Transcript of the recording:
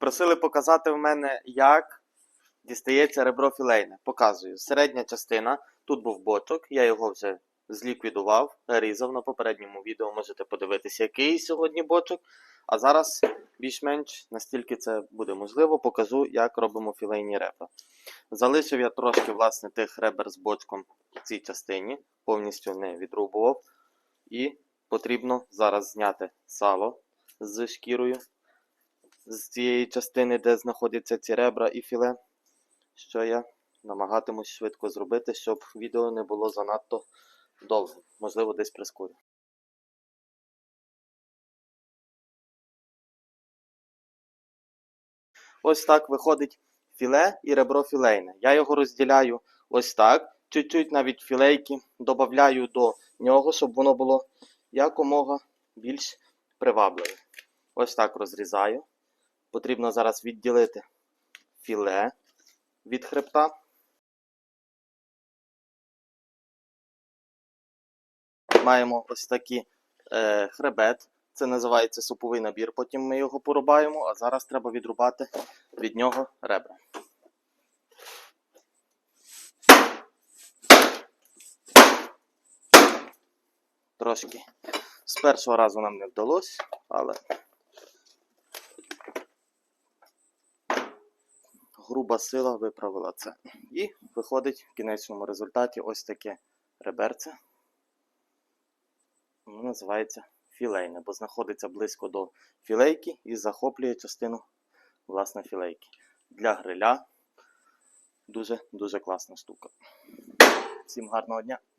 Просили показати в мене, як дістається ребро філейне. Показую. Середня частина. Тут був бочок, я його вже зліквідував, різав на попередньому відео. Можете подивитися, який сьогодні бочок. А зараз більш-менш настільки це буде можливо, покажу, як робимо філейні ребра. Залишив я трошки власне тих ребер з бочком в цій частині, повністю не відрубував. І потрібно зараз зняти сало з шкірою з цієї частини, де знаходяться ці ребра і філе, що я намагатимусь швидко зробити, щоб відео не було занадто довгим. Можливо, десь прискорю. Ось так виходить філе і ребро філейне. Я його розділяю ось так. Чуть-чуть навіть філейки додаю до нього, щоб воно було якомога більш привабливе. Ось так розрізаю. Потрібно зараз відділити філе від хребта. Маємо ось такий е, хребет. Це називається суповий набір. Потім ми його порубаємо, а зараз треба відрубати від нього ребра. Трошки з першого разу нам не вдалося, але груба сила виправила це. І виходить в кінечному результаті ось таке реберце. Воно називається філейне, бо знаходиться близько до філейки і захоплює частину власне філейки. Для гриля дуже-дуже класна штука. Всім гарного дня!